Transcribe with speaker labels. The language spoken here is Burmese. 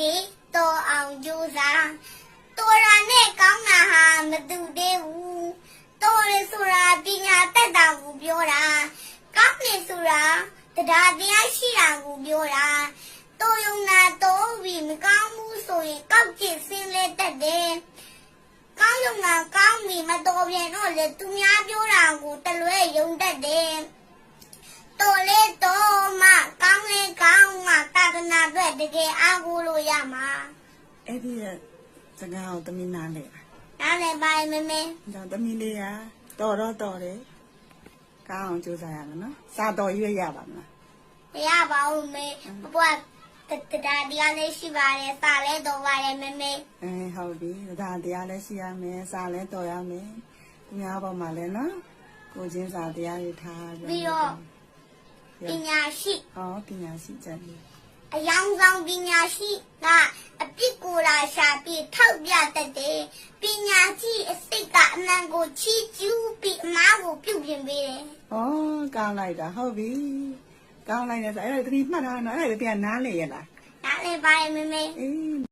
Speaker 1: နေတော်အောင်ကြိုးစားတော်ရာနဲ့ကောင်းတာဟာမတူသေးဘူးတော်ရဆိုတာပညာတတ်တာကိုပြောတာကောင်းနေဆိုတာတရားတရားရှိတာကိုပြောတာတော်ယုံနာတော်ပြီးမကောင်းဘူးဆိုရင်ကောက်ကျစ်စင်းလဲတတ်တယ်ကောင်းယုံနာကောင်းပြီမတော်ပြန်တော့လေသူများပြောတာကိုတလွဲယုံတ က်တကယ်အားကိုးလို့ရမှာ
Speaker 2: အဲ့ဒီစကားကိုသမီးနားလေ
Speaker 1: နားလည်းပါရဲ့မမေ
Speaker 2: ဒါသမီးလေးကတော်တော့တော်တယ်ကောင်းအောင်ကြိုးစားရမယ်နော်စာတော်ရွေးရပါမလား
Speaker 1: မရပါဘူးမေဘဘတတတရားတရားလေးရှိပါတယ်စာလဲတော်ပါတယ်မမေ
Speaker 2: အဲဟုတ်ပြီဒါတရားလည်းရှိရမယ်စာလည်းတော်ရမယ်သူများပေါ်မှာလည်းနော်ကိုချင်းစာတရားတွေထားပြီး
Speaker 1: ပြီးတော့ပညာရှိ
Speaker 2: ဟောပညာရှိကြတယ်
Speaker 1: အယောင်ဆောင်ပညာရှိကအပြစ်ကိုယ်လာရှာပြီးထောက်ပြတတ်တယ်ပညာရှိအစိတ်ကအမှန်ကိုချီးကျူးပြီးအမားကိုပြုပြင်ပေးတယ်
Speaker 2: ဟောကောင်းလိုက်တာဟုတ်ပြီကောင်းလိုက်တယ်ဆိုအဲ့ဒါသမီးမှတ်ထားနော်အဲ့ဒါပြန်နားလေရလား
Speaker 1: နားလည်းပါရဲ့မမေ
Speaker 2: အေး